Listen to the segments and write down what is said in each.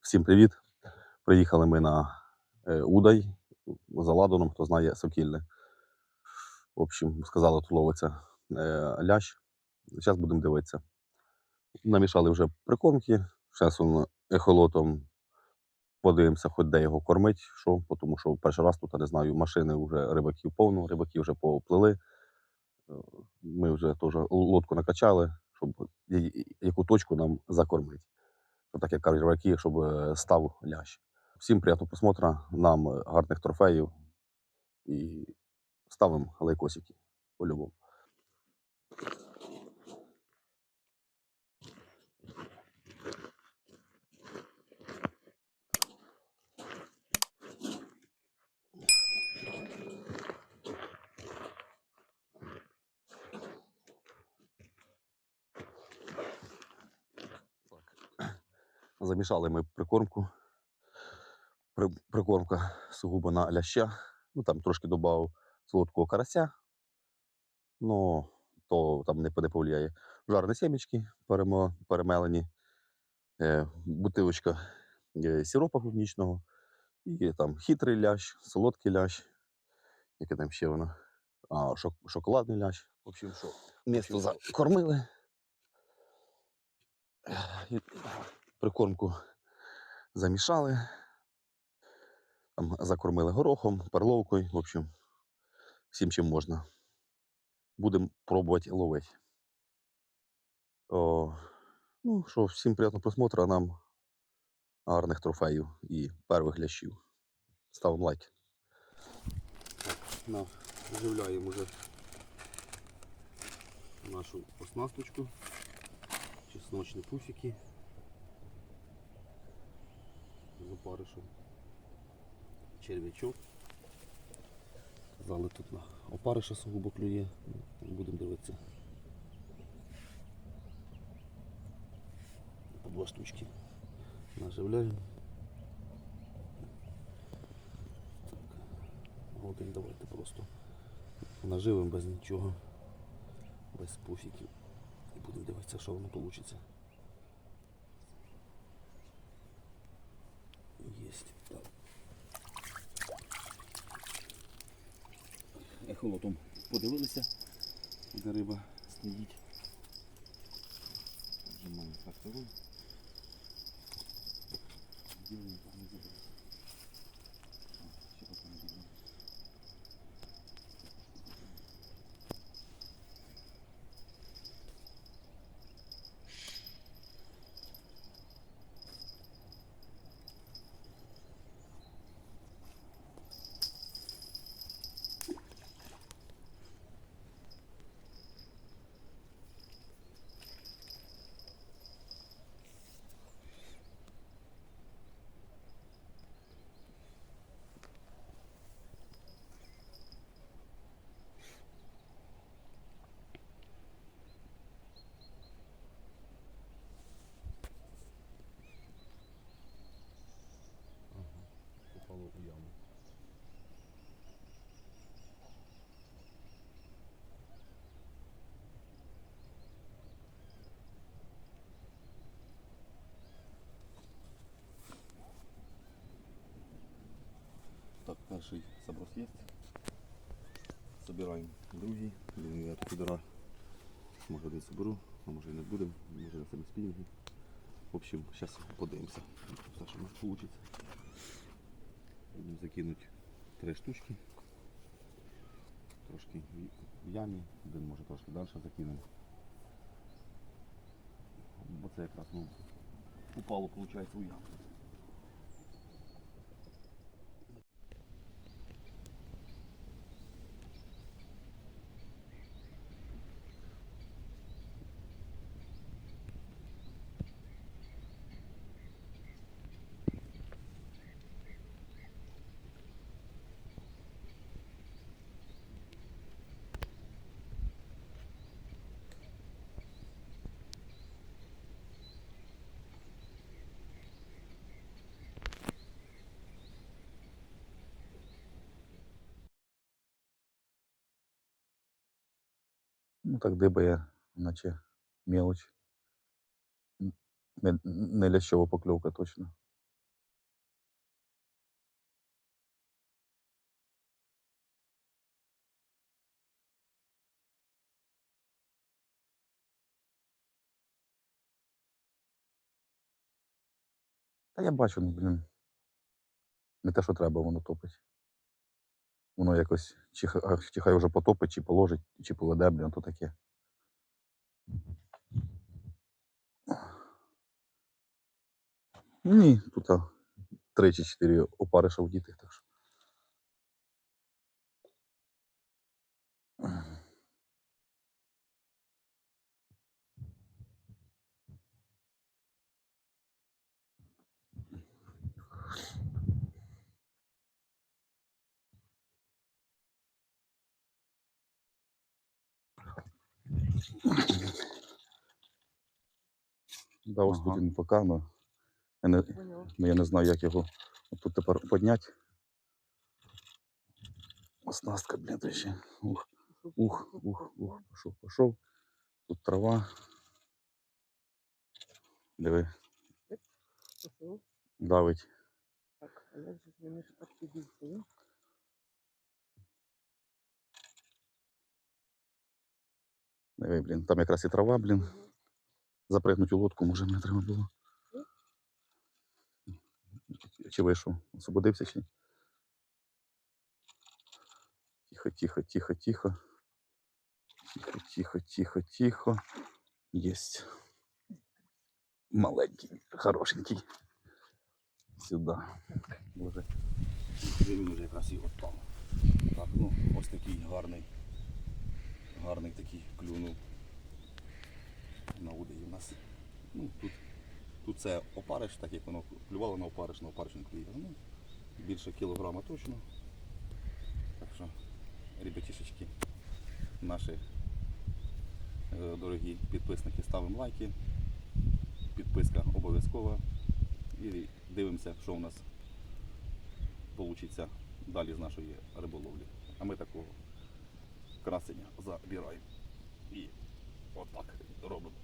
Всім привіт! Приїхали ми на е, Удай за ладаном, хто знає Сокільне. В общем, сказали, тут ловиться е, лящ. Зараз будемо дивитися. Намішали вже прикормки. Зараз он ехолотом подивимося, хоч де його кормить, що, тому що перший раз тут, не знаю, машини вже рибаків повно, рибаки вже поплили. Е, Ми вже теж лодку накачали, щоб яку точку нам закормити. Ну, так як кажуть рибаки, щоб е, став лящ. Всім приємного просмотру, нам е, гарних трофеїв і ставимо лайкосики по-любому. Замішали ми прикормку. Прикормка сугубо на ляща. Ну там трошки додав солодкого карася. Ну, то там не, не повлияє. Жарні сімечки перемелені, е, бутилочка е, сиропа клубнічного, і там хитрий лящ, солодкий лящ, яке там ще воно, а, шок, шоколадний лящ. В общем, що місто закормили. Прикормку замішали. Там закормили горохом, перловкою, в общем, всім чим можна. Будемо пробувати ловити. О, ну що, всім приємного просмотру, а нам гарних трофеїв і первих лящів. Ставимо лайк. На, оживляємо вже нашу оснасточку. Чесночні пуфіки. З опаришем. Черв'ячок. Казали тут на опариша сугубо клює. Ну, Будемо дивитися. По два штучки. Наживляємо. Один давайте просто наживемо без нічого. Без пуфіків. І будемо дивитися, що воно вийде. Єсть. Ехолотом подивилися, де риба стоїть. Нажимаємо фактору. Ділимо не забув. А, ще поки не забув. Попало у яму. Так, перший заброс є. Собираємо другий. Блін, я тут підора. Може один соберу, а може і не будемо, може на себе спінінги. В общем, зараз подивимося, що у нас вийде. Будемо закинути три штучки. Трошки в ямі, один може трошки далі закинемо. Бо це якраз ну, упало, виходить, у яму. Ну так дибає, наче мелоч. Не, не лящова покльовка точно. Та я бачу, ну, блін. Не те, що треба, воно топить. Воно якось, чи, хай вже потопить, чи положить, чи поведе, блін, то таке. Ні, тут три чи чотири опариша вдітих, так що. Да, ось Ага. тут він поки, ну, я не, ну, я не знаю, як його тут тепер підняти. Оснастка, блін, то ще. Ух, ух, ух, ух, пішов, пішов. Тут трава. Диви, давить. Так, а як же ж вони тепер підійшли? Диви, блін, там якраз і трава, блін. Запригнуть у лодку, може, мені треба було. Чи вийшов? Освободився чи? ні? Тихо, тихо, тихо, тихо. Тихо, тихо, тихо, тихо. Єсть. Маленький, хорошенький. Сюди. Боже. Він вже якраз і от там. Так, ну, ось такий гарний. Гарний такий клюнув. На удені у нас. Ну, тут, тут це опариш, так як воно клювало на опариш, на опариш не клює. Ну, більше кілограма точно. Так що, ребятішечки, наші е, дорогі підписники, ставимо лайки. Підписка обов'язкова. І дивимося, що у нас вийде далі з нашої риболовлі. А ми такого красення забираємо. І отак робимо.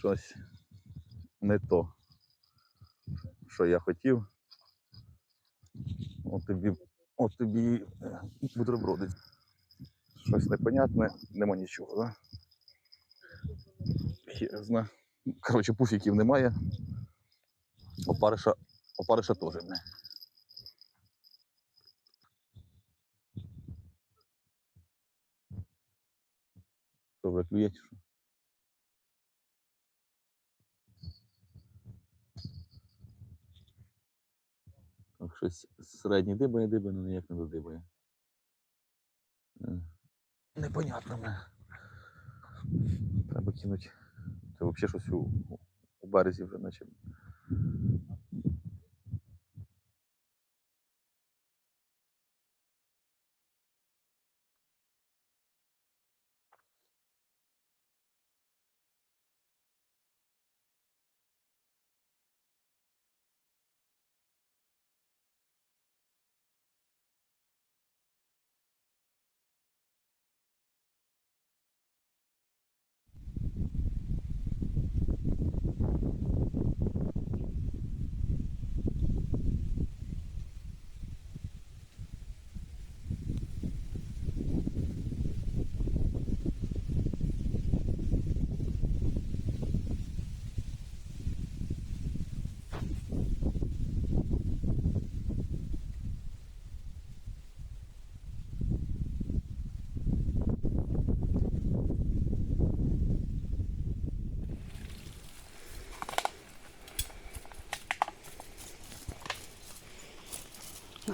Щось не то, що я хотів. От тобі, от тобі е, бутерброди. Щось непонятне, нема нічого, да? Хер. Коротше, пуфіків немає. Опариша, опариша теж не. Що клює, що? Щось середнє дибає, дибає, але ніяк не додибає. Непонятно мене. Треба кинути. Це взагалі щось у, у березі вже наче.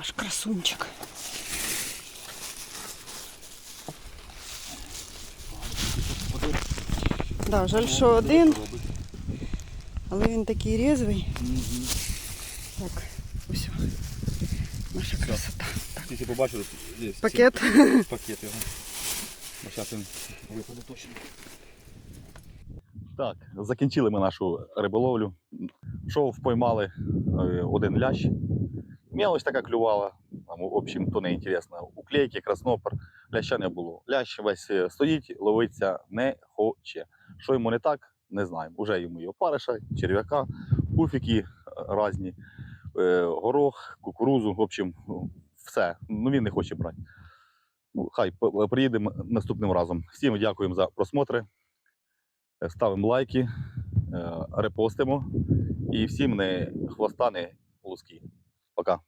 Наш красунчик. Да, жаль, що один, але він такий різвий. Так, ось. Наша красота. Тільки побачили, є Пакет. пакет його. Зараз він випаде точно. Так, закінчили ми нашу риболовлю. Шов поймали е, один лящ. Мелочь така клювала. Там, в общем, то не інтересно. Уклейки, краснопер. ляща не було. Лящ весь е, стоїть, ловиться не хоче. Що йому не так, не знаємо. Уже йому і опариша, черв'яка, пуфіки е, різні, е, горох, кукурузу, в общем, ну, все. Ну він не хоче брати. Ну, хай приїдемо наступним разом. Всім дякуємо за просмотри. Ставимо лайки, репостимо. І всім не хвоста, не луски. Пока.